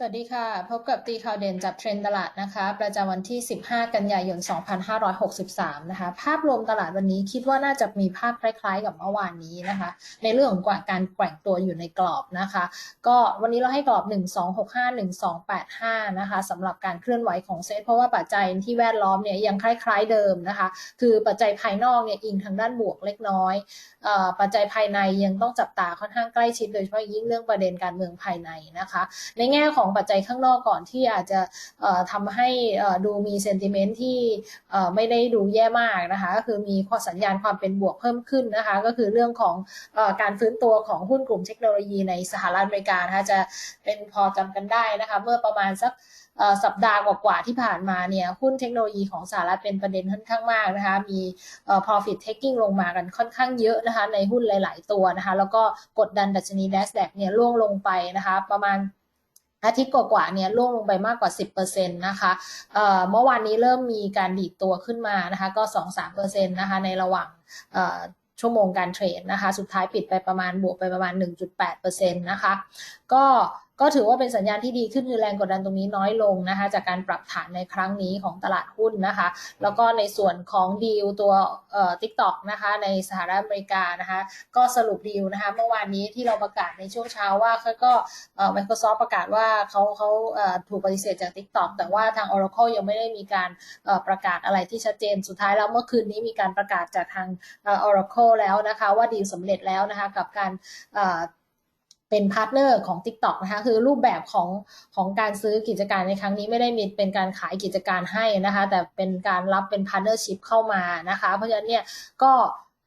สวัสดีค่ะ พบกับตีข่าวเด่นจับเทรนด์ตลาดนะคะ ประจำวันที่ 15 กันยายน 2563 นะคะ ภาพรวมตลาดวันนี้คิดว่าน่าจะมีภาพคล้ายๆ กับเมื่อวานนี้นะคะ ในเรื่องของการแกว่งตัวอยู่ในกรอบนะคะ ก็วันนี้เราให้กรอบ 1265 1285 นะคะสำหรับการเคลื่อนไหวของเซ็ตเพราะว่าปัจจัยที่แวดล้อมเนี่ยยังคล้ายๆเดิมนะคะ คือปัจจัยภายนอกเนี่ยอิงทางด้านบวกเล็กน้อยอปัจจัยภายในยังต้องจับตาค่อนข้างใกล้ชิดโดยเฉพาะยิ่งเรื่องประเด็นการเมืองภายในนะคะ ในแง่ของปัจจัยข้างนอกก่อนที่อาจจะเอ่อทำให้ดูมีเซนติเมนต์ที่ไม่ได้ดูแย่มากนะคะก็คือมีข้อสัญญาณความเป็นบวกเพิ่มขึ้นนะคะก็คือเรื่องของอการฟื้นตัวของหุ้นกลุ่มเทคโนโลยีในสหรัฐอเมริกานะคะจะเป็นพอจำกันได้นะคะเมื่อประมาณสักสัปดาห์กว่าๆที่ผ่านมาเนี่ยหุ้นเทคโนโลยีของสหรัฐเป็นประเด็นค่อนข้างมากนะคะมี profit taking ลงมากันค่อนข้างเยอะนะคะในหุ้นหลาย ๆ ตัวนะคะแล้วก็กดดันดัชนี NASDAQ เนี่ยร่วงลงไปนะคะประมาณ อาทิตย์กว่าๆเนี่ยร่วงลงไปมากกว่า 10%นะคะเอ่อเมื่อวานนี้เริ่มมีการดีดตัวขึ้นมานะคะก็ 2-3%นะคะในระหว่างเอ่อชั่วโมงการเทรดนะคะ สุดท้ายปิดไปประมาณบวกไปประมาณ 1.8%นะคะ ก็ ก็ถือว่าเป็นสัญญาณที่ดีขึ้นคือแรงกดดันตรงนี้น้อยลงนะคะ จากการปรับฐานในครั้งนี้ของตลาดหุ้นนะคะ แล้วก็ในส่วนของดีลตัวเอ่อ TikTok นะคะในสหรัฐอเมริกานะคะ ก็สรุปดีลนะคะ เมื่อวานนี้ที่เราประกาศในช่วงเช้าว่าเขาก็เอ่อ Microsoft ประกาศว่าเขาเขาเอ่อถูกปฏิเสธจาก TikTok แต่ว่าทาง Oracle ยังไม่ได้มีการเอ่อประกาศอะไรที่ชัดเจนสุดท้ายแล้วเมื่อคืนนี้มีการประกาศจากทางเอ่อ Oracle แล้วนะคะ ว่าดีลสำเร็จแล้วนะคะกับการเอ่อ เป็นพาร์ทเนอร์ของ TikTok นะคะคือรูปแบบของของการซื้อกิจการในครั้งนี้ไม่ได้มีเป็นการขายกิจการให้นะคะแต่เป็นการรับเป็นพาร์ทเนอร์ชิพเข้ามานะคะเพราะฉะนั้นเนี่ยก็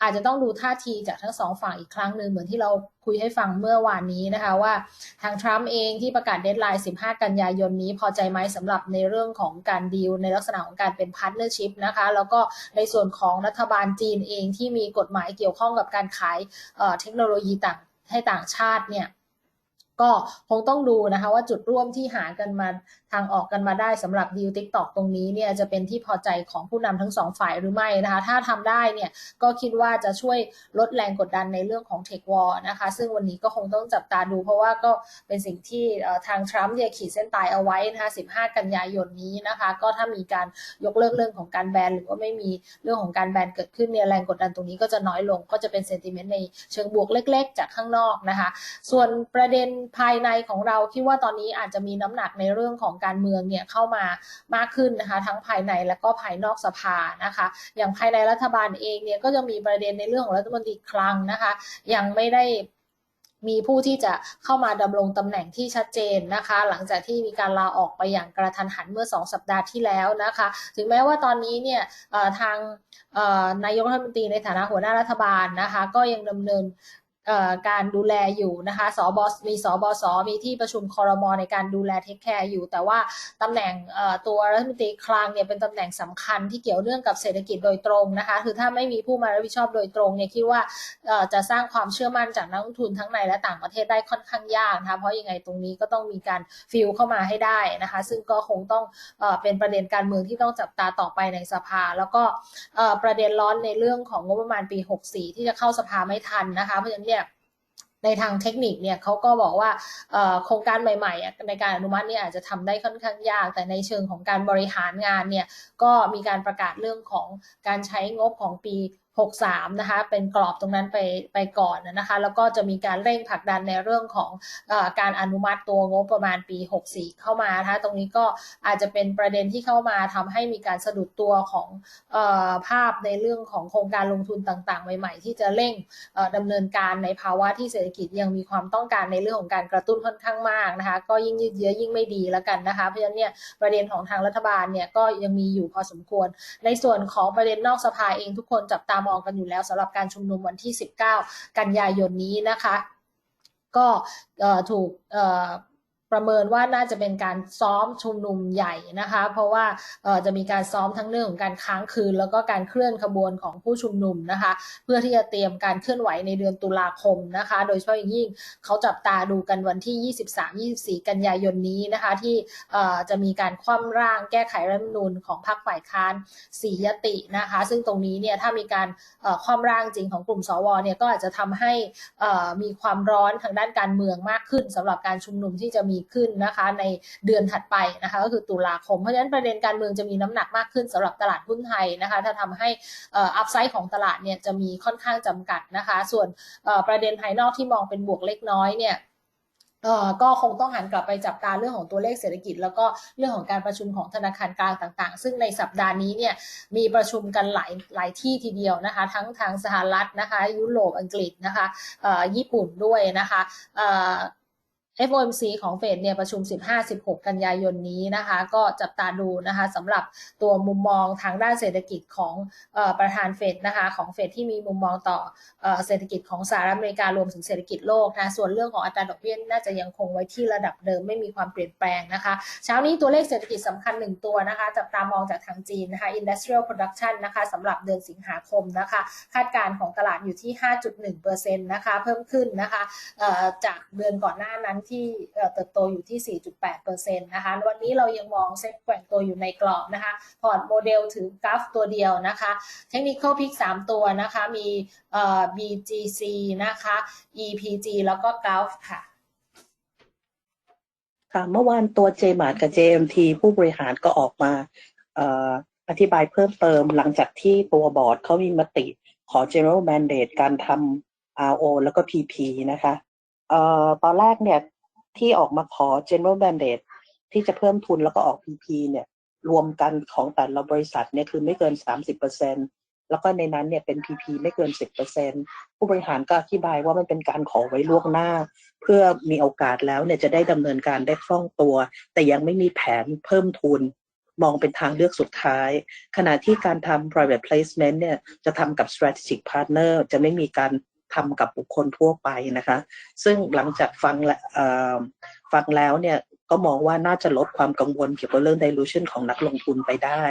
อาจจะต้องดูท่าทีจากทั้งสองฝั่งอีกครั้งหนึ่งเหมือนที่เราคุยให้ฟังเมื่อวานนี้นะคะว่าทางทรัมป์เองที่ประกาศเดทไลน์ 15 กันยายนนี้พอใจไหมสำหรับในเรื่องของการดีลในลักษณะของการเป็นพาร์ทเนอร์ชิพนะคะ แล้วก็ในส่วนของรัฐบาลจีนเองที่มีกฎหมายเกี่ยวข้องกับการขายเเทคโนโลยีต่างให้ต่างชาติเนี่ย ก็คงต้องดูนะคะว่าจุดร่วมที่หากันมา ทางออกกันมาได้สำหรับดีลทิกตอกตรงนี้เนี่ยจะเป็นที่พอใจของผู้นำทั้งสองฝ่ายหรือไม่นะคะ ถ้าทำได้เนี่ยก็คิดว่าจะช่วยลดแรงกดดันในเรื่องของเทควอร์นะคะ ซึ่งวันนี้ก็คงต้องจับตาดู เพราะว่าก็เป็นสิ่งที่ทางทรัมป์เนี่ยขีดเส้นตายเอาไว้นะคะ15 กันยายนนี้นะคะ ก็ถ้ามีการยกเลิกเรื่องของการแบนหรือว่าไม่มีเรื่องของการแบนเกิดขึ้นเนี่ยแรงกดดันตรงนี้ก็จะน้อยลง ก็จะเป็นเซนติเมนต์ในเชิงบวกเล็ก ๆ จากข้างนอกนะคะ ส่วนประเด็นภายในของเราคิดว่าตอนนี้อาจจะมีน้ำหนักในเรื่องของการเมืองเนี่ยเข้ามามากขึ้นนะคะ ทั้งภายในและก็ภายนอกสภานะคะ อย่างภายในรัฐบาลเองเนี่ยก็จะมีประเด็นในเรื่องของรัฐมนตรีคลังนะคะ ยังไม่ได้มีผู้ที่จะเข้ามาดำรงตำแหน่งที่ชัดเจนนะคะ หลังจากที่มีการลาออกไปอย่างกระทันหันเมื่อ 2 สัปดาห์ที่แล้วนะคะ ถึงแม้ว่าตอนนี้เนี่ยทางนายกรัฐมนตรีในฐานะหัวหน้ารัฐบาลนะคะ ก็ยังดำเนิน การดูแลอยู่นะคะสบมีสบสมีที่ประชุมคอรมอในการดูแลเทคแคร์อยู่ แต่ว่าตำแหน่งตัวรัฐมนตรีคลังเนี่ยเป็นตำแหน่งสำคัญที่เกี่ยวเนื่องกับเศรษฐกิจโดยตรงนะคะ คือถ้าไม่มีผู้มารับผิดชอบโดยตรงเนี่ยคิดว่าจะสร้างความเชื่อมั่นจากนักลงทุนทั้งในและต่างประเทศได้ค่อนข้างยากนะคะเพราะยังไงตรงนี้ก็ต้องมีการฟิลเข้ามาให้ได้นะคะ ซึ่งก็คงต้องเป็นประเด็นการเมืองที่ต้องจับตาต่อไปในสภา แล้วก็ประเด็นร้อนในเรื่องของงบประมาณปี 64 ที่จะเข้าสภาไม่ทันนะคะเพราะฉะนั้นเนี่ย ในทางเทคนิคเนี่ยเขาก็บอกว่าโครงการใหม่ๆ ในการอนุมัติเนี่ยอาจจะทำได้ค่อนข้างยาก แต่ในเชิงของการบริหารงานเนี่ยก็มีการประกาศเรื่องของการใช้งบของปี 63นะคะเป็นกรอบตรงนั้นไปไปก่อนนะคะแล้วก็จะมีการเร่งผลักดันในเรื่องของอการอนุมัติตัวงบประมาณปี 64 เข้ามานะคะตรงนี้ก็อาจจะเป็นประเด็นที่เข้ามาทำให้มีการสะดุดตัวของอภาพในเรื่องของโครงการลงทุนต่างๆ ใหม่ ๆ ที่จะเร่งดำเนินการในภาวะที่เศรษฐกิจยังมีความต้องการในเรื่องของการกระตุ้นค่อนข้างมากนะคะก็ยิ่งยืดเยื้อยิ่งไม่ดีแล้วกันนะคะเพราะฉะนั้นเนี่ยประเด็นของทางรัฐบาลเนี่ยก็ยังมีอยู่พอสมควร ในส่วนของประเด็นนอกสภาเองทุกคนจับตามองกันอยู่แล้วสำหรับการชุมนุมวันที่ 19 กันยายนนี้นะคะ ก็ถูก ประเมินว่าน่าจะเป็นการซ้อมชุมนุมใหญ่นะคะ เพราะว่าจะมีการซ้อมทั้งเรื่องของการค้างคืน แล้วก็การเคลื่อนขบวนของผู้ชุมนุมนะคะ เพื่อที่จะเตรียมการเคลื่อนไหวในเดือนตุลาคมนะคะ โดยเฉพาะอย่างยิ่งเขาจับตาดูกันวันที่ 23-24 กันยายนนี้นะคะ ที่จะมีการคว่ำร่างแก้ไขรัฐธรรมนูญของพรรคฝ่ายค้านสียตินะคะ ซึ่งตรงนี้เนี่ยถ้ามีการคว่ำร่างจริงของกลุ่มสวเนี่ยก็อาจจะทำให้มีความร้อนทางด้านการเมืองมากขึ้นสำหรับการชุมนุมที่จะมีขึ้นนะคะในเดือนถัดไปนะคะก็คือตุลาคม เพราะฉะนั้นประเด็นการเมืองจะมีน้ำหนักมากขึ้นสำหรับตลาดหุ้นไทยนะคะถ้าทำให้อัพไซด์ของตลาดเนี่ยจะมีค่อนข้างจำกัดนะคะ ส่วนประเด็นภายนอกที่มองเป็นบวกเล็กน้อยเนี่ยก็คงต้องหันกลับไปจับตาเรื่องของตัวเลขเศรษฐกิจ แล้วก็เรื่องของการประชุมของธนาคารกลางต่างๆ ซึ่งในสัปดาห์นี้เนี่ยมีประชุมกันหลายหลายที่ทีเดียวนะคะ ทั้งทางสหรัฐนะคะ ยุโรปอังกฤษนะคะญี่ปุ่นด้วยนะคะ FOMC ของเฟดเนี่ยประชุม 15-16 กันยายนนี้นะคะ ก็จับตาดูนะคะสำหรับตัวมุมมองทางด้านเศรษฐกิจของอประธานเฟดนะคะของเฟดที่มีมุมมองต่อเศรษฐกิจของสหรัฐอเมริการวมถึงเศรษฐกิจโลกนะส่วนเรื่องของอัตราดอกเบี้ยน่าจะยังคงไว้ที่ระดับเดิมไม่มีความเปลี่ยนแปลงนะคะ เช้านี้ตัวเลขเศรษฐกิจสำคัญหนึ่งตัวนะคะ จับตามองจากทางจีนนะคะ industrial production นะคะสำหรับเดือนสิงหาคมนะคะ คาดการณ์ของตลาดอยู่ที่ 5.1%นะคะเพิ่มขึ้นนะคะจากเดือนก่อนหน้านั้นที่เติบโตอยู่ที่ 4.8%นะคะวันนี้เรายังมองเซ็ตแกว่งตัวอยู่ในกรอบนะคะพอร์ตโมเดลถือกราฟตัวเดียวนะคะเทคนิคอลพิก3ตัวนะคะมีเอ่อ BGC นะคะ EPG แล้วก็กราฟค่ะค่ะเมื่อวานตัว JMart กับ JMT ผู้บริหารก็ออกมาอธิบายเพิ่มเติมหลังจากที่ตัวบอร์ดเขามีมติขอ General Mandate การทำ RO แล้วก็ PP นะคะเอ่อตอนแรกเนี่ย ที่ออกมาขอ general mandate ที่จะเพิ่มทุนแล้วก็ออก PP เนี่ยรวมกันของแต่ละบริษัทเนี่ยคือไม่เกิน 30%แล้วก็ในนั้นเนี่ยเป็น PP ไม่เกิน 10%ผู้บริหารก็อธิบายว่ามันเป็นการขอไว้ล่วงหน้า เพื่อมีโอกาสแล้วเนี่ยจะได้ดำเนินการได้คล่องตัว แต่ยังไม่มีแผนเพิ่มทุนมองเป็นทางเลือกสุดท้าย ขณะที่การทำ private placement เนี่ยจะทำกับ strategic partner จะไม่มีการ ทำกับบุคคลทั่วไปนะคะ ซึ่งหลังจากฟังฟังแล้วเนี่ยก็มองว่าน่าจะลดความกังวลเกี่ยวกับเรื่อง dilution ของนักลงทุนไปได้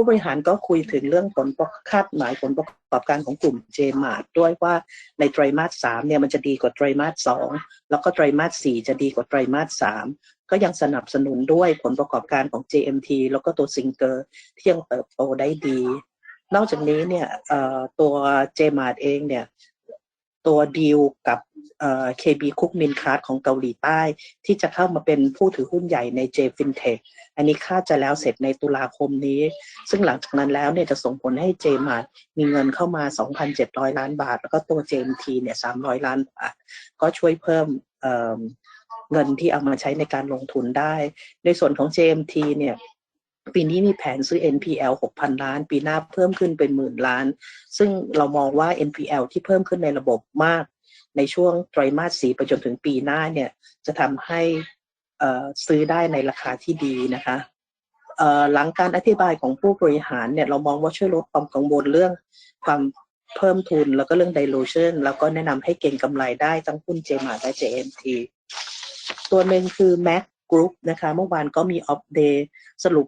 ผู้บริหารก็คุยถึงเรื่องผลคาดหมายผลประกอบการของกลุ่ม j m a r t ด้วยว่าในไตรมาสสามเนี่ยมันจะดีกว่าไตรมาสสองแล้วก็ไตรมาสสี่จะดีกว่าไตรมาสสามก็ยังสนับสนุนด้วยผลประกอบการของ JMT แล้วก็ตัวซิงเกอร์ที่ยังเติบโตได้ดี นอกจากนี้เนี่ยตัว j m a r t เองเนี่ย ตัวดีลกับเอ่อ KB Cook Min Card ของเกาหลีใต้ ที่จะเข้ามาเป็นผู้ถือหุ้นใหญ่ใน J FinTech อันนี้คาดจะแล้วเสร็จในตุลาคมนี้ ซึ่งหลังจากนั้นแล้วเนี่ยจะส่งผลให้ J Mart มีเงินเข้ามา 2,700 ล้านบาท แล้วก็ตัว JMT เนี่ย 300 ล้านบาท ก็ช่วยเพิ่มเเงินที่เอามาใช้ในการลงทุนได้ ในส่วนของ JMT เนี่ย ปีนี้มีแผนซื้อ NPL 6,000 ล้าน ปีหน้าเพิ่มขึ้นเป็นหมื่นล้าน ซึ่งเรามองว่า NPL ที่เพิ่มขึ้นในระบบมาก ในช่วงไตรมาสสี่ไปจนถึงปีหน้าเนี่ยจะทำให้ซื้อได้ในราคาที่ดีนะคะหลังการอธิบายของผู้บริหารเนี่ยเรามองว่าช่วยลดความกังวลเรื่องความเพิ่มทุนแล้วก็เรื่อง dilution แล้วก็แนะนำให้เก่งกำไรได้ทั้งหุ้น JMA และ JMT ตัวหนึ่งคือ Mac Group นะคะเมื่อวานก็มีอัปเดตสรุป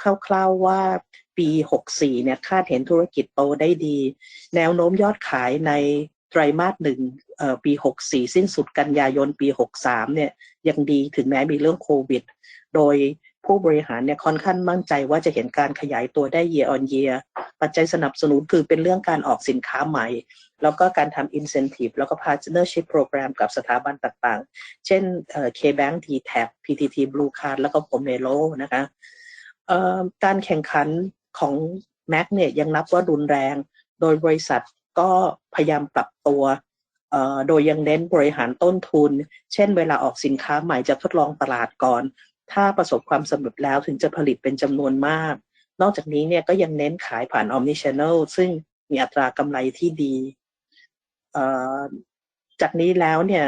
คร่าวๆว่าปี 64 เนี่ยคาดเห็นธุรกิจโตได้ดี แนวโน้มยอดขายในไตรมาสหนึ่งปี 64 สิ้นสุดกันยายนปี 63 เนี่ยยังดีถึงแม้มีเรื่องโควิด โดยผู้บริหารเนี่ยค่อนข้างมั่นใจว่าจะเห็นการขยายตัวได้ year on year ปัจจัยสนับสนุนคือเป็นเรื่องการออกสินค้าใหม่ แล้วก็การทำ incentive แล้วก็ partnership program กับสถาบันต่างๆ เช่น K-Bank T-Tap PTT Blue Card แล้วก็ Pomelo นะคะ การแข่งขันของแม็กเนี่ยยังนับว่ารุนแรง โดยบริษัทก็พยายามปรับตัวโดยยังเน้นบริหารต้นทุน เช่น เวลาออกสินค้าใหม่จะทดลองตลาดก่อน ถ้าประสบความสำเร็จแล้วถึงจะผลิตเป็นจำนวนมาก นอกจากนี้เนี่ยก็ยังเน้นขายผ่าน Omnichannel ซึ่งมีอัตรากำไรที่ดี จากนี้แล้วเนี่ย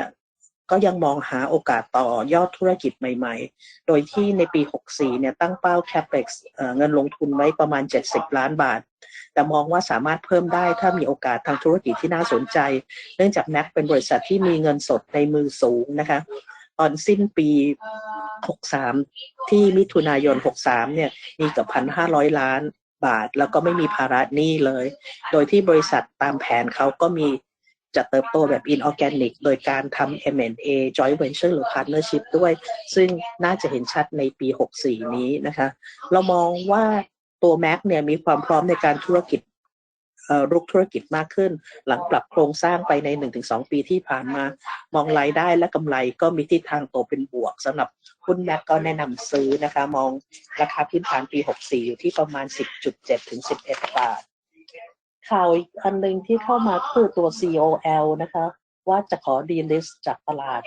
ก็ยังมองหาโอกาสต่อยอดธุรกิจใหม่ๆ โดยที่ในปี 64 เนี่ยตั้งเป้า capex เงินลงทุนไว้ประมาณ 70 ล้านบาท แต่มองว่าสามารถเพิ่มได้ถ้ามีโอกาสทางธุรกิจที่น่าสนใจ เนื่องจากแม็กเป็นบริษัทที่มีเงินสดในมือสูงนะคะตอนสิ้นปี 63 ที่มิถุนายน 63 เนี่ยมีกับ 1,500 ล้านบาท แล้วก็ไม่มีภาระหนี้เลย โดยที่บริษัทตามแผนเขาก็มี จะเติบโตแบบ inorganic โดยการทำ M&A joint venture หรือ partnership ด้วย ซึ่งน่าจะเห็นชัดในปี 64 นี้นะคะ เรามองว่าตัว Mac เนี่ยมีความพร้อมในการธุรกิจรุกธุรกิจมากขึ้น หลังปรับโครงสร้างไปใน 1-2 ปีที่ผ่านมา มองรายได้และกำไรก็มีทิศทางโตเป็นบวกสำหรับหุ้นแม็กก็แนะนำซื้อนะคะ มองราคาพื้นฐานปี 64 อยู่ที่ประมาณ 10.7 ถึง 11 บาท ข่าวอีกอันหนึ่งที่เข้ามาคือตัว COL นะคะ ว่าจะขอดีลิสจากตลาด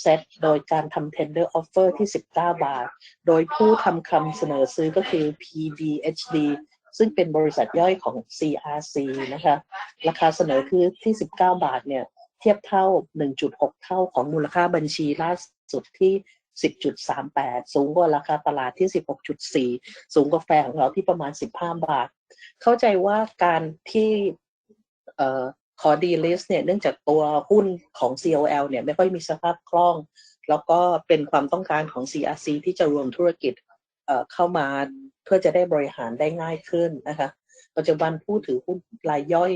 เซ็ตโดยการทำ tender offer ที่ 19 บาท โดยผู้ทำคำเสนอซื้อก็คือ PDHD ซึ่งเป็นบริษัทย่อยของ CRC นะคะ ราคาเสนอคือที่ 19 บาทเนี่ย เทียบเท่า 1.6 เท่าของมูลค่าบัญชีล่าสุดที่ 10.38 สูงกว่าราคาตลาดที่ 16.4 สูงกว่าแฟร์ของเราที่ประมาณ 15 บาท เข้าใจว่าการที่เออขอดีลิสเนี่ยเนื่องจากตัวหุ้นของ COL เนี่ยไม่ค่อยมีสภาพคล่อง แล้วก็เป็นความต้องการของ CRC ที่จะรวมธุรกิจเอ่อเข้ามาเพื่อจะได้บริหารได้ง่ายขึ้นนะคะปัจจุบันผู้ถือหุ้นรายย่อย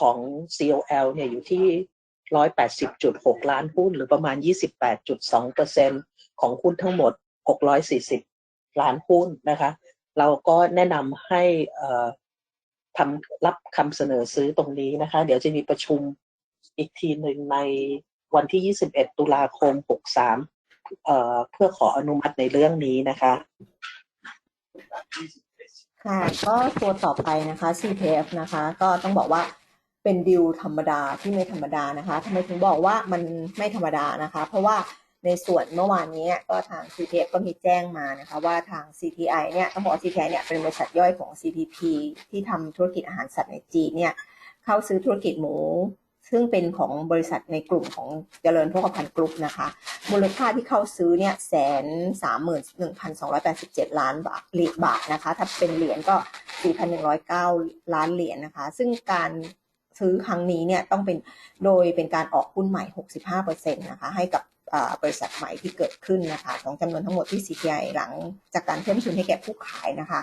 ของ COL เนี่ยอยู่ที่ 180.6 ล้านหุ้น หรือประมาณ 28.2%ของหุ้นทั้งหมด 640 ล้านหุ้นนะคะ เราก็แนะนำให้ทำรับคำเสนอซื้อตรงนี้นะคะ เดี๋ยวจะมีประชุมอีกทีหนึ่งในวันที่ 21 ตุลาคม 63เอ่อเพื่อขออนุมัติในเรื่องนี้นะคะ ค่ะ ก็ตัวต่อไปนะคะ CPF นะคะ ก็ต้องบอกว่า เป็นดิวธรรมดาที่ไม่ธรรมดานะคะทำไมถึงบอกว่ามันไม่ธรรมดานะคะ เพราะว่าในส่วนเมื่อวานนี้ก็ทาง CPF ก็มีแจ้งมานะคะว่าทาง CTI เนี่ยต้องบอกว่า CTI เนี่ยเป็นบริษัทย่อยของ CPP ที่ทำธุรกิจอาหารสัตว์ในจีนเนี่ยเข้าซื้อธุรกิจหมู ซึ่งเป็นของบริษัทในกลุ่มของเจริญโภคภัณฑ์กรุ๊ปนะคะ มูลค่าที่เข้าซื้อเนี่ยแสนสามหมื่นหนึ่งพันสองร้อยแปดสิบเจ็ดล้านบาทเหรียญบาทนะคะ ถ้าเป็นเหรียญก็สี่พันหนึ่งร้อยเก้าล้านเหรียญนะคะ ซึ่งการ ซื้อครั้งนี้เนี่ยต้องเป็นโดยเป็นการออกหุ้นใหม่หกสิบห้าเปอร์เซ็นะคะให้กับบริษัทใหม่ที่เกิดขึ้นนะคะของจำนวนทั้งหมดที่ CPI หลังจากการเพิ่มทุนให้แก่ผู้ขายนะคะ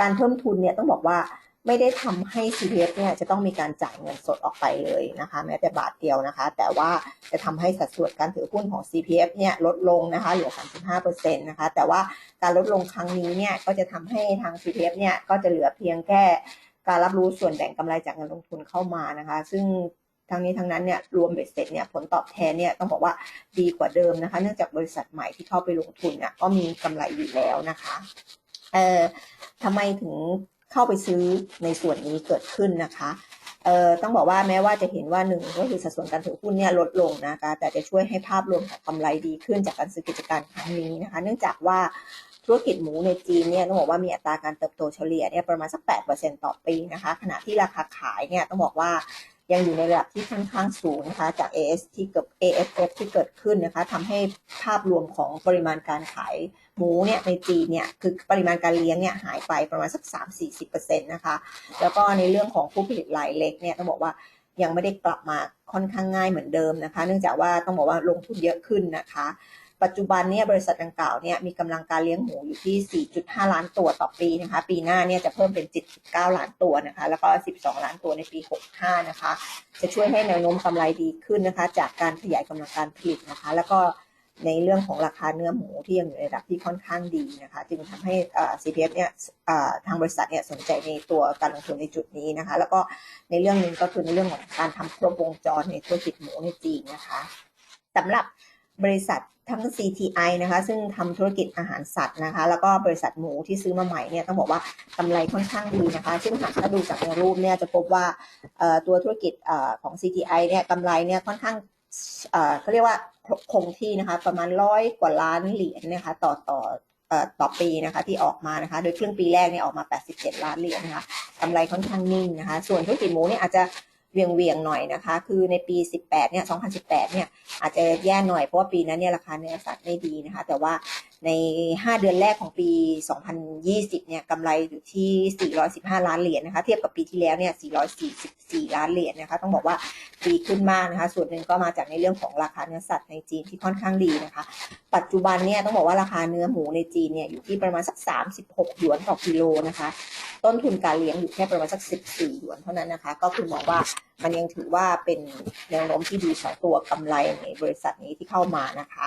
การเพิ่มทุนเนี่ยต้องบอกว่าไม่ได้ทำให้ CPF เนี่ยจะต้องมีการจ่ายเงินสดออกไปเลยนะคะ แม้แต่บาทเดียวนะคะ แต่ว่าจะทำให้สัดส่วนการถือหุ้นของ CPF เนี่ยลดลงนะคะเหลือ 35%นะคะ แต่ว่าการลดลงครั้งนี้เนี่ยก็จะทำให้ทาง CPF เนี่ยก็จะเหลือเพียงแค่ การรับรู้ส่วนแบ่งกำไรจากเงินลงทุนเข้ามานะคะ ซึ่งทั้งนี้ทั้งนั้นเนี่ยรวมเบ็ดเสร็จเนี่ยผลตอบแทนเนี่ยต้องบอกว่าดีกว่าเดิมนะคะ เนื่องจากบริษัทใหม่ที่เข้าไปลงทุนเนี่ยก็มีกำไรอยู่แล้วนะคะเอ่อทำไมถึงเข้าไปซื้อในส่วนนี้เกิดขึ้นนะคะเอ่อต้องบอกว่าแม้ว่าจะเห็นว่าหนึ่งก็คือสัดส่วนการถือหุ้นเนี่ยลดลงนะคะแต่จะช่วยให้ภาพรวมของกำไรดีขึ้นจากการซื้อกิจการครั้งนี้นะคะ เนื่องจากว่า ธุรกิจหมูในจีนเนี่ยต้องบอกว่ามีอัตราการเติบโตเฉลี่ยเนี่ยประมาณสัก 8%ต่อปีนะคะ ขณะที่ราคาขายเนี่ยต้องบอกว่ายังอยู่ในระดับที่ค่อนข้างสูงนะคะจาก AS ที่เกิด AFF ที่เกิดขึ้นนะคะทำให้ภาพรวมของปริมาณการขายหมูเนี่ยในจีนเนี่ยคือปริมาณการเลี้ยงเนี่ยหายไปประมาณสัก 3-40%นะคะแล้วก็ในเรื่องของผู้ผลิตรายเล็กเนี่ยต้องบอกว่ายังไม่ได้กลับมาค่อนข้างง่ายเหมือนเดิมนะคะ เนื่องจากว่าต้องบอกว่าลงทุนเยอะขึ้นนะคะ ปัจจุบันเนี่ยบริษัทดังกล่าวเนี่ยมีกำลังการเลี้ยงหมูอยู่ที่ 4.5 ล้านตัวต่อปีนะคะ ปีหน้าเนี่ยจะเพิ่มเป็น 7.9 ล้านตัวนะคะ แล้วก็ 12 ล้านตัวในปี 65 นะคะ จะช่วยให้แนวโน้มกำไรดีขึ้นนะคะ จากการขยายกำลังการผลิตนะคะ แล้วก็ในเรื่องของราคาเนื้อหมูที่ยังอยู่ในระดับที่ค่อนข้างดีนะคะ จึงทำให้เอ่อ CPF เนี่ยเอ่อทางบริษัทเนี่ยสนใจในตัวการลงทุนในจุดนี้นะคะ แล้วก็ในเรื่องนึงก็คือในเรื่องของการทำครบวงจรในธุรกิจหมูในจีนนะคะสำหรับบริษัท ทั้ง CTI นะคะซึ่งทำธุรกิจอาหารสัตว์นะคะ แล้วก็บริษัทหมูที่ซื้อมาใหม่เนี่ยต้องบอกว่ากำไรค่อนข้างดีนะคะ ซึ่งหากถ้าดูจากในรูปเนี่ยจะพบว่าตัวธุรกิจอของ CTI เนี่ยกำไรเนี่ยค่อนข้างเขาเรียกว่าคงที่นะคะประมาณร้อยกว่าล้านเหรียญนะคะต่อต่อเอ่อต่อปีนะคะที่ออกมานะคะ โดยครึ่งปีแรกเนี่ยออกมา 87 ล้านเหรียญนะคะกำไรค่อนข้างนิ่งนะคะ ส่วนธุรกิจหมูเนี่ยอาจจะ เวียงเวียงๆหน่อยนะคะ คือในปี 18 เนี่ย 2018 เนี่ย อาจจะแย่หน่อย เพราะว่าปีนั้นเนี่ยราคาเนื้อสัตว์ไม่ดีนะคะ แต่ว่า ใน 5 เดือนแรกของปี 2020 เนี่ยกำไรอยู่ที่ 415 ล้านเหรียญนะคะ เทียบกับปีที่แล้วเนี่ย 444 ล้านเหรียญนะคะ ต้องบอกว่าดีขึ้นมากนะคะ ส่วนหนึ่งก็มาจากในเรื่องของราคาเนื้อสัตว์ในจีนที่ค่อนข้างดีนะคะ ปัจจุบันเนี่ยต้องบอกว่าราคาเนื้อหมูในจีนเนี่ยอยู่ที่ประมาณสัก 36 หยวนต่อกิโลนะคะ ต้นทุนการเลี้ยงอยู่แค่ประมาณสัก 14 หยวนเท่านั้นนะคะ ก็คือมองว่ามันยังถือว่าเป็นแนวโน้มที่ดีของตัวกำไรในบริษัทนี้ที่เข้ามานะคะ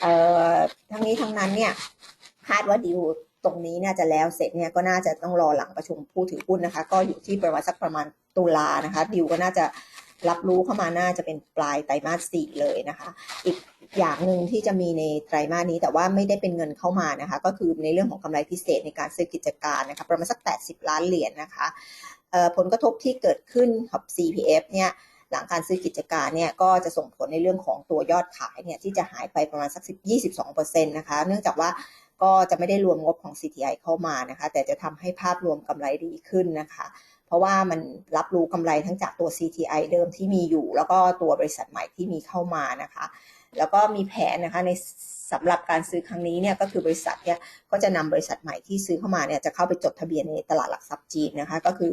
เอ่อทั้งนี้ทั้งนั้นเนี่ยคาดว่าดีลตรงนี้เนี่ยจะแล้วเสร็จเนี่ยก็น่าจะต้องรอหลังประชุมผู้ถือหุ้นนะคะ ก็อยู่ที่ประมาณสักประมาณตุลานะคะดิวก็น่าจะรับรู้เข้ามาน่าจะเป็นปลายไตรมาสสี่เลยนะคะ อีกอย่างหนึ่งที่จะมีในไตรมาสนี้แต่ว่าไม่ได้เป็นเงินเข้ามานะคะ ก็คือในเรื่องของกำไรพิเศษในการซื้อกิจการนะคะประมาณสัก 80 ล้านเหรียญนะคะผลกระทบที่เกิดขึ้นกับ CPF เนี่ย หลังการซื้อกิจการเนี่ยก็จะส่งผลในเรื่องของตัวยอดขายเนี่ยที่จะหายไปประมาณสัก10 22%นะคะ เนื่องจากว่าก็จะไม่ได้รวมงบของ CTI เข้ามานะคะ แต่จะทำให้ภาพรวมกำไรดีขึ้นนะคะ เพราะว่ามันรับรู้กำไรทั้งจากตัว CTI เดิมที่มีอยู่ แล้วก็ตัวบริษัทใหม่ที่มีเข้ามานะคะ แล้วก็มีแผนนะคะในสำหรับการซื้อครั้งนี้เนี่ยก็คือบริษัทเนี่ยก็จะนำบริษัทใหม่ที่ซื้อเข้ามาเนี่ยจะเข้าไปจดทะเบียนในตลาดหลักทรัพย์จีนนะคะ ก็คือ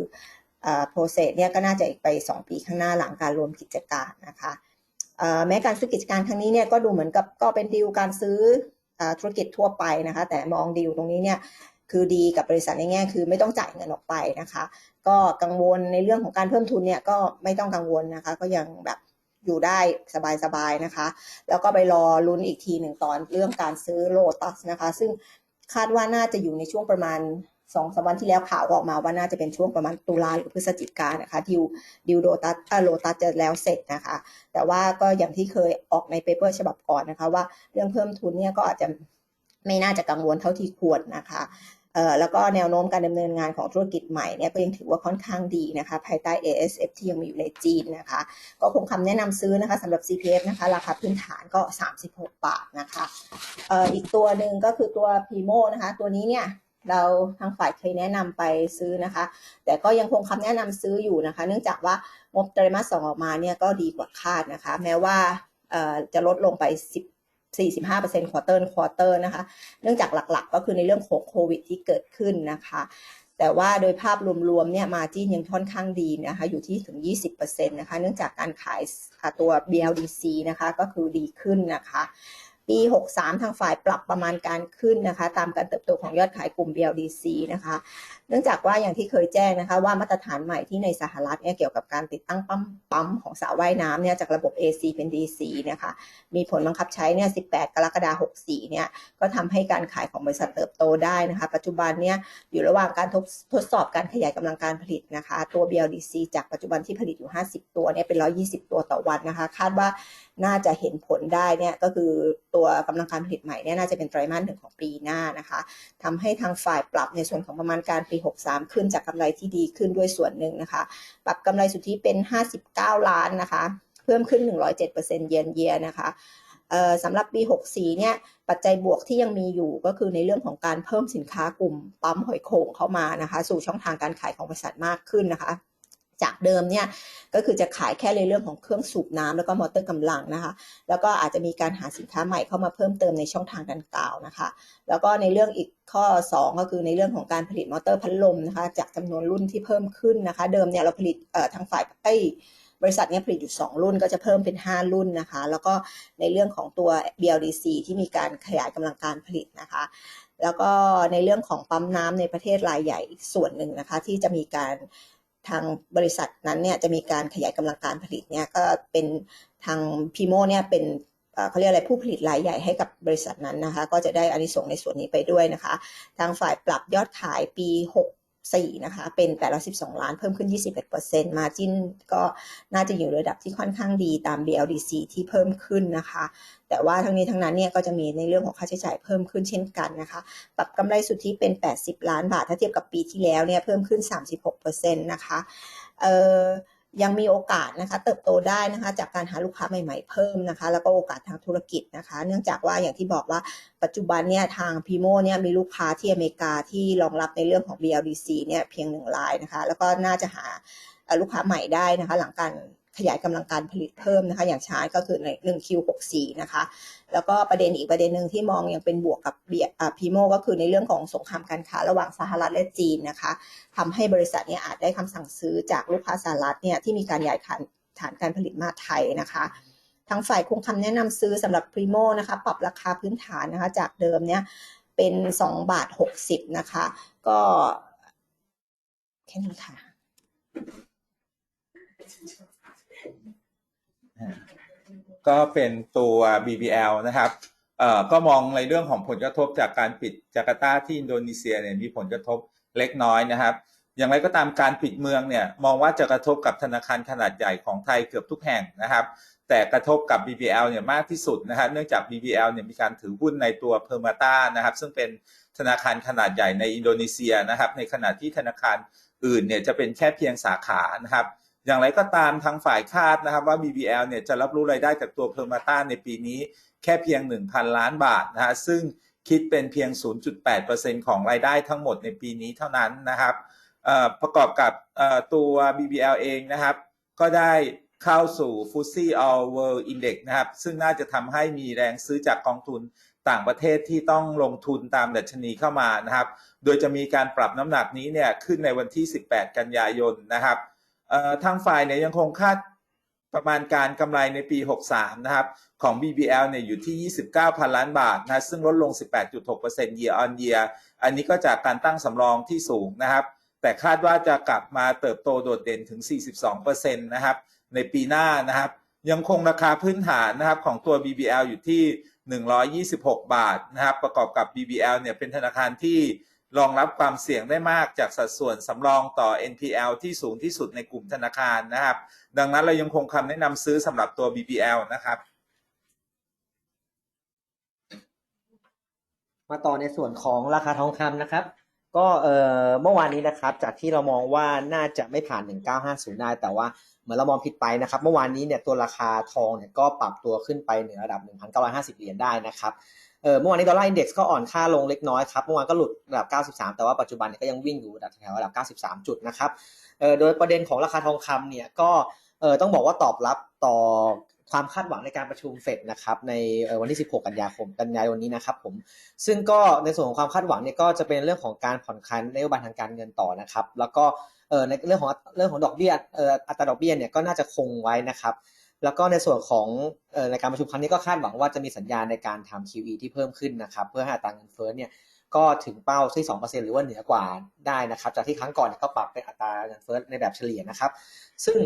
โปรเซสเนี่ยก็น่าจะอีกไป 2 ปีข้างหน้าหลังการรวมกิจการนะคะแม้การซื้อกิจการครั้งนี้เนี่ยก็ดูเหมือนกับก็เป็นดีลการซื้ออธุรกิจทั่วไปนะคะ แต่มองดีลตรงนี้เนี่ยคือดีกับบริษัทในแง่คือไม่ต้องจ่ายเงินออกไปนะคะ ก็กังวลในเรื่องของการเพิ่มทุนเนี่ยก็ไม่ต้องกังวลนะคะ ก็ยังแบบอยู่ได้สบายๆนะคะ แล้วก็ไปรอลุ้นอีกทีหนึ่งตอนเรื่องการซื้อโลตัสนะคะ ซึ่งคาดว่าน่าจะอยู่ในช่วงประมาณ สองสามวันที่แล้วข่าวออกมาว่าน่าจะเป็นช่วงประมาณตุลาหรือพฤศจิกายนะคะดิวดิวโลตัสโลตัสจะแล้วเสร็จนะคะ แต่ว่าก็อย่างที่เคยออกในเปเปอร์ฉบับก่อนนะคะ ว่าเรื่องเพิ่มทุนเนี่ยก็อาจจะไม่น่าจะกังวลเท่าที่ควรนะคะเอ่อแล้วก็แนวโน้มการดำเนินงานของธุรกิจใหม่เนี่ยก็ยังถือว่าค่อนข้างดีนะคะ ภายใต้ ASF ที่ยังมีอยู่ในจีนนะคะ ก็คงคำแนะนำซื้อนะคะสำหรับ CPF นะคะ ราคาพื้นฐานก็ 36 บาทนะคะเอ่ออีกตัวหนึ่งก็คือตัว PMO นะคะ ตัวนี้เนี่ย เราทางฝ่ายเคยแนะนำไปซื้อนะคะ แต่ก็ยังคงคำแนะนำซื้ออยู่นะคะ เนื่องจากว่างบไตรมาสสองออกมาเนี่ยก็ดีกว่าคาดนะคะ แม้ว่าจะลดลงไป 10 45%ควอเตอร์ควอเตอร์นะคะ เนื่องจากหลักๆ ก็คือในเรื่องของโควิดที่เกิดขึ้นนะคะ แต่ว่าโดยภาพรวมๆ เนี่ยมาจิ้นยังค่อนข้างดีนะคะ อยู่ที่ถึง 20%นะคะ เนื่องจากการขายตัว BLDC นะคะ ก็คือดีขึ้นนะคะ ปี 63 ทางฝ่ายปรับประมาณการขึ้นนะคะ ตามการเติบโตของยอดขายกลุ่ม BLDC นะคะ เนื่องจากว่าอย่างที่เคยแจ้งนะคะว่ามาตรฐานใหม่ที่ในสหรัฐเนี่ยเกี่ยวกับการติดตั้งปั๊มปั๊มของสระว่ายน้ำเนี่ยจากระบบ AC เป็น DC นะคะ มีผลบังคับใช้เนี่ย 18 กรกฎาคม 64 เนี่ย ก็ทำให้การขายของบริษัทเติบโตได้นะคะ ปัจจุบันเนี่ยอยู่ระหว่างการทดทดสอบการขยายกำลังการผลิตนะคะ ตัว BLDC จากปัจจุบันที่ผลิตอยู่ 50 ตัวเนี่ยเป็น 120 ตัวต่อวันนะคะ คาดว่า น่าจะเห็นผลได้เนี่ยก็คือตัวกำลังการผลิตใหม่เนี่ยน่าจะเป็นไตรมาสหนึ่งของปีหน้านะคะทำให้ทางฝ่ายปรับในส่วนของประมาณการปี 63 ขึ้นจากกำไรที่ดีขึ้นด้วยส่วนหนึ่งนะคะ ปรับกำไรสุทธิเป็น 59 ล้านนะคะ เพิ่มขึ้น 107%เยียนเยียนะคะสำหรับปี 64 เนี่ย ปัจจัยบวกที่ยังมีอยู่ก็คือในเรื่องของการเพิ่มสินค้ากลุ่มปั๊มหอยโข่งเข้ามานะคะ สู่ช่องทางการขายของบริษัทมากขึ้นนะคะ จากเดิมเนี่ยก็คือจะขายแค่ในเรื่องของเครื่องสูบน้ำแล้วก็มอเตอร์กำลังนะคะ แล้วก็อาจจะมีการหาสินค้าใหม่เข้ามาเพิ่มเติมในช่องทางดังกล่าวนะคะ แล้วก็ในเรื่องอีกข้อ 2 ก็คือในเรื่องของการผลิตมอเตอร์พัดลมนะคะ จากจำนวนรุ่นที่เพิ่มขึ้นนะคะ เดิมเนี่ยเราผลิตทางฝ่ายไอ้บริษัทเนี่ยผลิตอยู่ 2 รุ่นก็จะเพิ่มเป็น 5 รุ่นนะคะ แล้วก็ในเรื่องของตัว BLDC ที่มีการขยายกำลังการผลิตนะคะ แล้วก็ในเรื่องของปั๊มน้ำในประเทศรายใหญ่อีกส่วนหนึ่งนะคะ ที่จะมีการ ทางบริษัทนั้นเนี่ยจะมีการขยายกำลังการผลิตเนี่ยก็เป็นทางพีโมเนี่ยเป็นเอ่อเขาเรียกอะไรผู้ผลิตรายใหญ่ให้กับบริษัทนั้นนะคะ ก็จะได้อานิสงส์ในส่วนนี้ไปด้วยนะคะ ทางฝ่ายปรับยอดขายปี 64นะคะ เป็น 812 ล้าน เพิ่มขึ้น 21%มาจิ้นก็น่าจะอยู่ระดับที่ค่อนข้างดีตาม BLDC ที่เพิ่มขึ้นนะคะ แต่ว่าทั้งนี้ทั้งนั้นเนี่ยก็จะมีในเรื่องของค่าใช้จ่ายเพิ่มขึ้นเช่นกันนะคะ ปรับกำไรสุทธิเป็น 80 ล้านบาท ถ้าเทียบกับปีที่แล้วเนี่ยเพิ่มขึ้น 36%นะคะ เอ่อ ยังมีโอกาสนะคะเติบโตได้นะคะจากการหาลูกค้าใหม่ๆเพิ่มนะคะ แล้วก็โอกาสทางธุรกิจนะคะ เนื่องจากว่าอย่างที่บอกว่าปัจจุบันเนี่ยทางพีโมเนี่ยมีลูกค้าที่อเมริกาที่รองรับในเรื่องของ BLDC เนี่ยเพียงหนึ่งรายนะคะ แล้วก็น่าจะหาลูกค้าใหม่ได้นะคะ หลังการ ขยายกำลังการผลิตเพิ่มนะคะ อย่างช้าก็คือใน 1 Q64 นะคะ แล้วก็ประเด็นอีกประเด็นหนึ่งที่มองยังเป็นบวกกับเบียอ่าพีโมก็คือในเรื่องของสงครามการค้าระหว่างสหรัฐและจีนนะคะทำให้บริษัทเนี่ยอาจได้คำสั่งซื้อจากลูกค้าสหรัฐเนี่ยที่มีการย้ายฐานฐานการผลิตมาไทยนะคะทางฝ่ายคงคำแนะนำซื้อสำหรับพรีโมนะคะ ปรับราคาพื้นฐานนะคะ จากเดิมเนี่ยเป็น2บาท60นะคะ ก็แค่นี้ค่ะ ก็เป็นตัว BBL นะครับเอ่อก็มองในเรื่องของผลกระทบจากการปิดจาการ์ตาที่อินโดนีเซียเนี่ยมีผลกระทบเล็กน้อยนะครับ อย่างไรก็ตามการปิดเมืองเนี่ยมองว่าจะกระทบกับธนาคารขนาดใหญ่ของไทยเกือบทุกแห่งนะครับ แต่กระทบกับ BBL เนี่ยมากที่สุดนะครับเนื่องจาก BBL เนี่ยมีการถือหุ้นในตัวเพอร์มาตานะครับ ซึ่งเป็นธนาคารขนาดใหญ่ในอินโดนีเซียนะครับ ในขณะที่ธนาคารอื่นเนี่ยจะเป็นแค่เพียงสาขานะครับ อย่างไรก็ตามทางฝ่ายคาดนะครับว่า BBL เนี่ยจะรับรู้รายได้จากตัวเพอร์มาต้าในปีนี้แค่เพียง 1,000 ล้านบาทนะฮะซึ่งคิดเป็นเพียง 0.8%ของรายได้ทั้งหมดในปีนี้เท่านั้นนะครับประกอบกับตัว BBL เองนะครับ ก็ได้เข้าสู่ f t s e All World Index นะครับ ซึ่งน่าจะทำให้มีแรงซื้อจากกองทุนต่างประเทศที่ต้องลงทุนตามดัชนีเข้ามานะครับ โดยจะมีการปรับน้ำหนักนี้เนี่ยขึ้นในวันที่ 18 กันยายนนะครับ ทางฝ่ายเนี่ยยังคงคาดประมาณการกำไรในปี 63 นะครับ ของ BBL เนี่ยอยู่ที่ 29พันล้านบาทนะซึ่งลดลง 18.6% year on year อันนี้ก็จากการตั้งสำรองที่สูงนะครับ แต่คาดว่าจะกลับมาเติบโตโดดเด่นถึง 42%นะครับ ในปีหน้านะครับ ยังคงราคาพื้นฐานนะครับของตัว BBL อยู่ที่ 126 บาทนะครับ ประกอบกับ BBL เนี่ยเป็นธนาคารที่ รองรับความเสี่ยงได้มากจากสัดส่วนสำรองต่อ NPL ที่สูงที่สุดในกลุ่มธนาคารนะครับ ดังนั้นเรายังคงคำแนะนำซื้อสำหรับตัว BBL นะครับ มาต่อในส่วนของราคาทองคำนะครับ ก็เออเมื่อวานนี้นะครับ จากที่เรามองว่าน่าจะไม่ผ่าน 1950 ได้แต่ว่าเหมือนเรามองผิดไปนะครับ เมื่อวานนี้เนี่ยตัวราคาทองเนี่ยก็ปรับตัวขึ้นไปเหนือระดับ 1,950 เหรียญได้นะครับ เออเมื่อวานนี้ดอลลาร์อินเด็กซ์ก็อ่อนค่าลงเล็กน้อยครับเมื่อวานก็หลุดระดับ 93 แต่ว่าปัจจุบันก็ยังวิ่งอยู่ระดับแถวระดับ 93 จุดนะครับเออโดยประเด็นของราคาทองคำเนี่ยก็เออต้องบอกว่าตอบรับต่อความคาดหวังในการประชุมเฟดนะครับในวันที่ 16 กันยาคมกันยายนนี้นะครับผมซึ่งก็ในส่วนของความคาดหวังเนี่ยก็จะเป็นเรื่องของการผ่อนคลายนโยบายทางการเงินต่อนะครับ แล้วก็ในเรื่องของเรื่องของดอกเบี้ยอัตราดอกเบี้ยเนี่ยก็น่าจะคงไว้นะครับ แล้วก็ในส่วนของออในการประชุมครั้งนี้ก็คาดหวังว่าจะมีสัญญาณในการทำ QE ที่เพิ่มขึ้นนะครับ เพื่อให้อัตราเงินเฟ้อเนี่ยก็ถึงเป้าที่ 2%หรือว่าเหนือกว่าได้นะครับ จากที่ครั้งก่อนเนี่ยก็ปรับเป็นอัตราเงินเฟ้อในแบบเฉลี่ยนะครับ ซึ่ง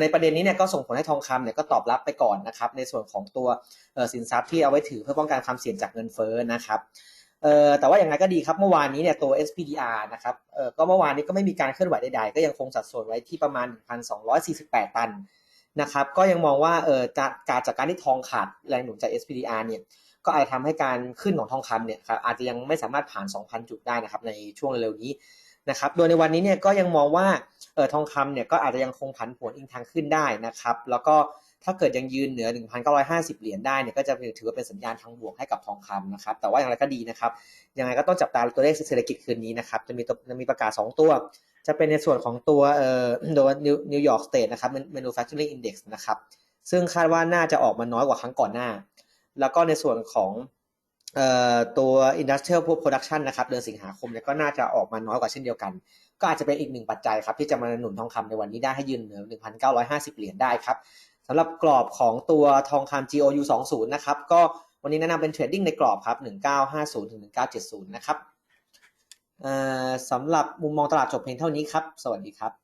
ในประเด็นนี้เนี่ยก็ส่งผลให้ทองคำเนี่ยก็ตอบรับไปก่อนนะครับ ในส่วนของตัวสินทรัพย์ที่เอาไว้ถือเพื่อป้องกันความเสี่ยงจากเงินเฟ้อนะครับแต่ว่าอย่างไรก็ดีครับเมื่อวานนี้เนี่ยตัว SPDR นะครับก็เมื่อวานนี้ก็ไม่มีการเคลื่อนไหวใดๆ ก็ยังคงสัดส่วนไว้ที่ประมาณ 1,248 ตัน นะครับก็ยังมองว่าเออจากการจากการที่ทองขาดแรงหนุนจาก SPDR เนี่ยก็อาจจะทำให้การขึ้นของทองคำเนี่ยครับอาจจะยังไม่สามารถผ่าน 2,000 จุดได้นะครับในช่วงเร็วๆนี้นะครับโดยในวันนี้เนี่ยก็ยังมองว่าเออทองคำเนี่ยก็อาจจะยังคงผันผวนอิงทางขึ้นได้นะครับ แล้วก็ ถ้าเกิดยังยืนเหนือ 1,950 เหรียญได้เนี่ยก็จะถือว่าเป็นสัญญาณทางบวกให้กับทองคำนะครับ แต่ว่าอย่างไรก็ดีนะครับ ยังไงก็ต้องจับตาตัวเลขเศรษฐกิจคืนนี้นะครับ จะมีจะมีประกาศ 2 ตัว จะเป็นในส่วนของตัวเอ่อโดยนิวยอร์กสเตทนะครับ manufacturing index นะครับ ซึ่งคาดว่าน่าจะออกมาน้อยกว่าครั้งก่อนหน้า แล้วก็ในส่วนของเอ่อตัว industrial production นะครับ เดือนสิงหาคมเนี่ยก็น่าจะออกมาน้อยกว่าเช่นเดียวกัน ก็อาจจะเป็นอีกหนึ่งปัจจัยครับที่จะมาหนุนทองคำในวันนี้ได้ให้ยืนเหนือ1,950 เหรียญได้ครับ สำหรับกรอบของตัวทองคำ GOU 20นะครับ ก็วันนี้แนะนำเป็นเทรดดิ้งในกรอบครับ 1950ถึง1970 นะครับสำหรับมุมมองตลาดจบเพียงเท่านี้ครับ สวัสดีครับ